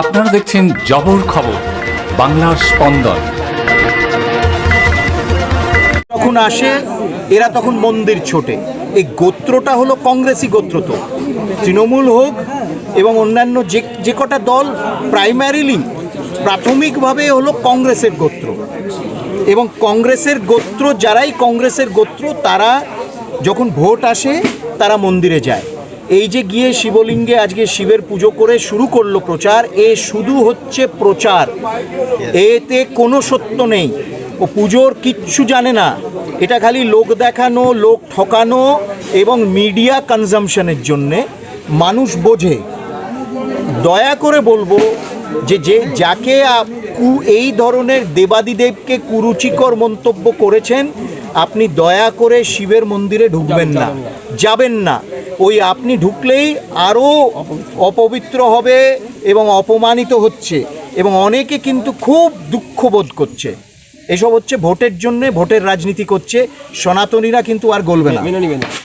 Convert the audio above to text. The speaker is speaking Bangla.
আপনারা দেখছেন জবর খবর, বাংলার স্পন্দন। যখন আসে, এরা তখন মন্দির ছোটে। এই গোত্রটা হলো কংগ্রেসি গোত্র তো। তৃণমূল হোক এবং অন্যান্য যে যে কটা দল প্রাইমারিলি প্রাথমিকভাবে হলো কংগ্রেসের গোত্র। এবং কংগ্রেসের গোত্র, যারাই কংগ্রেসের গোত্র, তারা যখন ভোট আসে, তারা মন্দিরে যায়। এই যে গিয়ে শিবলিঙ্গে আজকে শিবের পুজো করে শুরু করল প্রচার, এ শুধু হচ্ছে প্রচার। এতে কোনো সত্য নেই। ও পুজোর কিচ্ছু জানে না। এটা খালি লোক দেখানো, লোক ঠকানো এবং মিডিয়া কনজামশনের জন্যে মানুষ বোঝে। দয়া করে বলব যে যে, যাকে কু এই ধরনের দেবাদিদেবকে কুরুচিকর মন্তব্য করেছেন, আপনি দয়া করে শিবের মন্দিরে ঢুকবেন না। যাবেন না। ওই আপনি ঢুকলেই আরও অপবিত্র হবে এবং অপমানিত হচ্ছে এবং অনেকে কিন্তু খুব দুঃখ বোধ করছে। এসব হচ্ছে ভোটের জন্যে, ভোটের রাজনীতি করছে, সনাতনীরা কিন্তু আর গলবে না।